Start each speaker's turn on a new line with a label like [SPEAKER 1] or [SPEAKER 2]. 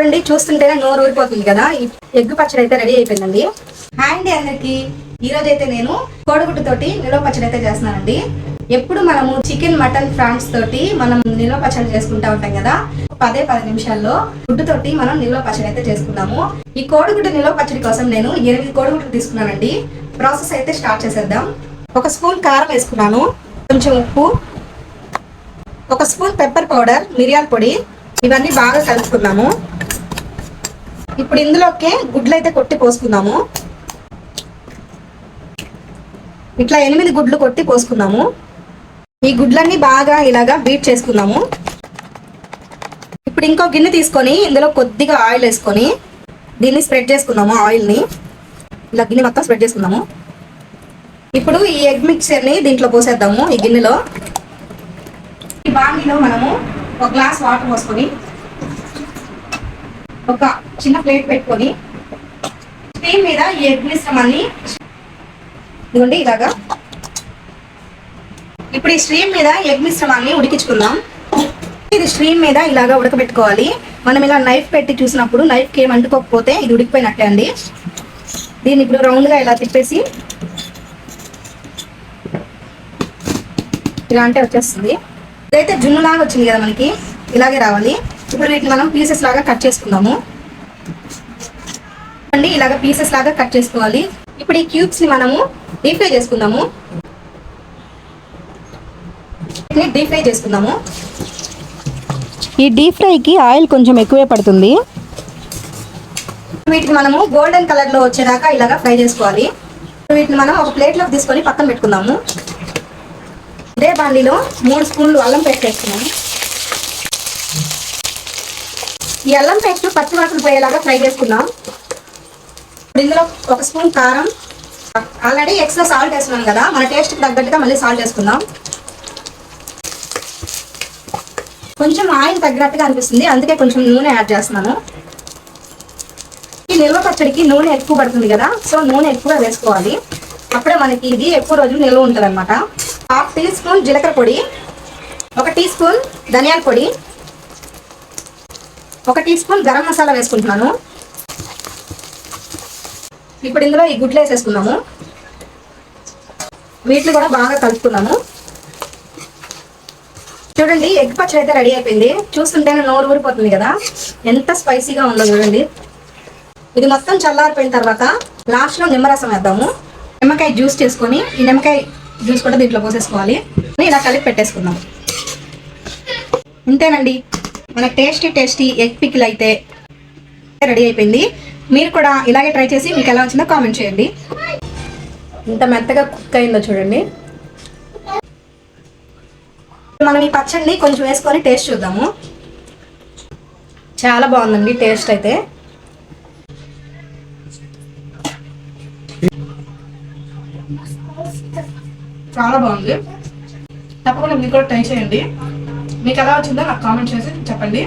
[SPEAKER 1] చూడండి చూస్తుంటేనే నోరు ఊరిపోతుంది కదా. ఎగ్గు ఎగ్ పచ్చడి అయితే రెడీ అయిపోయిందండి. హాయ్ అండి అందరికి. ఈ రోజు అయితే నేను కోడిగుడ్డు తోటి నిల్వ పచ్చడి అయితే చేస్తున్నానండి. ఎప్పుడు మనము చికెన్ మటన్ ఫ్రాన్స్ తోటి మనం నిల్వ పచ్చడి చేసుకుంటా ఉంటాం కదా. పదే పది నిమిషాల్లో గుడ్డుతోటి మనం నిల్వ పచ్చడి అయితే చేసుకున్నాము ఈ కోడిగుడ్డు నిల్వ పచ్చడి కోసం నేను ఎనిమిది కోడిగుడ్లు తీసుకున్నానండి. ప్రాసెస్ అయితే స్టార్ట్ చేసేద్దాం. ఒక స్పూన్ కారం వేసుకున్నాను. కొంచెం ఉప్పు. ఒక స్పూన్ పెప్పర్ పౌడర్ మిరియాల పొడి. ఇవన్నీ బాగా కలుపుకున్నాము ఇప్పుడు ఇందులోకి గుడ్లు అయితే కొట్టి పోసుకుందాము. ఇట్లా ఎనిమిది గుడ్లు కొట్టి పోసుకుందాము. ఈ గుడ్లన్నీ బాగా ఇలాగా బీట్ చేసుకుందాము. ఇప్పుడు ఇంకో గిన్నె తీసుకొని ఇందులో కొద్దిగా ఆయిల్ వేసుకొని దీన్ని స్ప్రెడ్ చేసుకుందాము ఆయిల్ని. ఇలా గిన్నె మొత్తం స్ప్రెడ్ చేసుకుందాము. ఇప్పుడు ఈ ఎగ్ మిక్చర్ని దీంట్లో పోసేద్దాము ఈ గిన్నెలో. ఈ బాండీలో మనము ఒక గ్లాస్ వాటర్ పోసుకొని ఒక చిన్న ప్లేట్ పెట్టుకొని స్టీమ్ మీద ఈ ఎగ్ మిశ్రమాన్ని ఇదిగోండి ఇలాగా. ఇప్పుడు ఈ స్ట్రీమ్ మీద ఎగ్ మిశ్రమాన్ని ఉడికించుకుందాం. ఇది స్ట్రీమ్ మీద ఇలాగా ఉడకబెట్టుకోవాలి. మనం ఇలా నైఫ్ పెట్టి చూసినప్పుడు నైఫ్కి ఏం అంటుకోకపోతే ఇది ఉడికిపోయినట్టే అండి. దీన్ని ఇప్పుడు రౌండ్గా ఇలా తిప్పేసి ఇలా అంటే వచ్చేస్తుంది. ఇదైతే జున్నులాగా వచ్చింది కదా మనకి. ఇలాగే రావాలి. ఇప్పుడు వీటిని మనం పీసెస్ లాగా కట్ చేసుకుందాము. అండి ఇలాగ పీసెస్ లాగా కట్ చేసుకోవాలి. ఇప్పుడు ఈ క్యూబ్స్ని మనము డీప్ ఫ్రై చేసుకుందాము. వీటిని డీప్ ఫ్రై చేసుకుందాము.
[SPEAKER 2] ఈ డీప్ ఫ్రైకి ఆయిల్ కొంచెం ఎక్కువే పడుతుంది.
[SPEAKER 1] వీటిని మనము గోల్డెన్ కలర్లో వచ్చేదాకా ఇలాగా ఫ్రై చేసుకోవాలి. వీటిని మనం ఒక ప్లేట్లోకి తీసుకొని పక్కన పెట్టుకుందాము. అదే బాండీలో మూడు స్పూన్లు అల్లం పేస్ట్ వేసుకున్నాము ఈ అల్లం పేస్ట్ పచ్చి వాసన పోయేలాగా ఫ్రై చేసుకున్నాం ఇప్పుడు ఇందులో ఒక స్పూన్ కారం. ఆల్రెడీ ఎక్స్ట్రా సాల్ట్ వేసుకున్నాం కదా మన టేస్ట్కి తగ్గట్టుగా మళ్ళీ సాల్ట్ వేసుకుందాం. కొంచెం ఆయిల్ తగ్గినట్టుగా అనిపిస్తుంది అందుకే కొంచెం నూనె యాడ్ చేస్తున్నాను. ఈ నిల్వ పచ్చడికి నూనె ఎక్కువ పడుతుంది కదా సో నూనె ఎక్కువ వేసుకోవాలి. అప్పుడే మనకి ఇది ఎక్కువ రోజులు నిల్వ ఉంటుంది అనమాట హాఫ్ టీ స్పూన్ జీలకర్ర పొడి ఒక టీ స్పూన్ ధనియాల పొడి ఒక టీ స్పూన్ గరం మసాలా వేసుకుంటున్నాను. ఇప్పుడు ఇందులో ఈ గుడ్లు వేసేసుకున్నాము వీటిని కూడా బాగా కలుపుకున్నాము చూడండి ఎగ్ పచ్చడి అయితే రెడీ అయిపోయింది. చూస్తుంటేనే నోరు ఊరిపోతుంది కదా. ఎంత స్పైసీగా ఉందో చూడండి. ఇది మొత్తం చల్లారిపోయిన తర్వాత లాస్ట్లో నిమ్మరసం వేద్దాము. నిమ్మకాయ జ్యూస్ చేసుకొని ఈ నిమ్మకాయ జ్యూస్ కూడా దీంట్లో పోసేసుకోవాలి. ఇలా కలిపి పెట్టేసుకుందాం. ఇంతేనండి. మన టేస్టీ టేస్టీ ఎగ్ పిక్కిల్ అయితే రెడీ అయిపోయింది. మీరు కూడా ఇలాగే ట్రై చేసి మీకు ఎలా వచ్చిందో కామెంట్ చేయండి. ఇంత మెత్తగా కుక్ అయిందో చూడండి. మనం ఈ పచ్చడిని కొంచెం వేసుకొని టేస్ట్ చూద్దాము. చాలా బాగుందండి టేస్ట్ అయితే. చాలా బాగుంది. తప్పకుండా మీరు కూడా ట్రై చేయండి. మీకు ఎలా వచ్చిందో నాకు కామెంట్ చేసి చెప్పండి.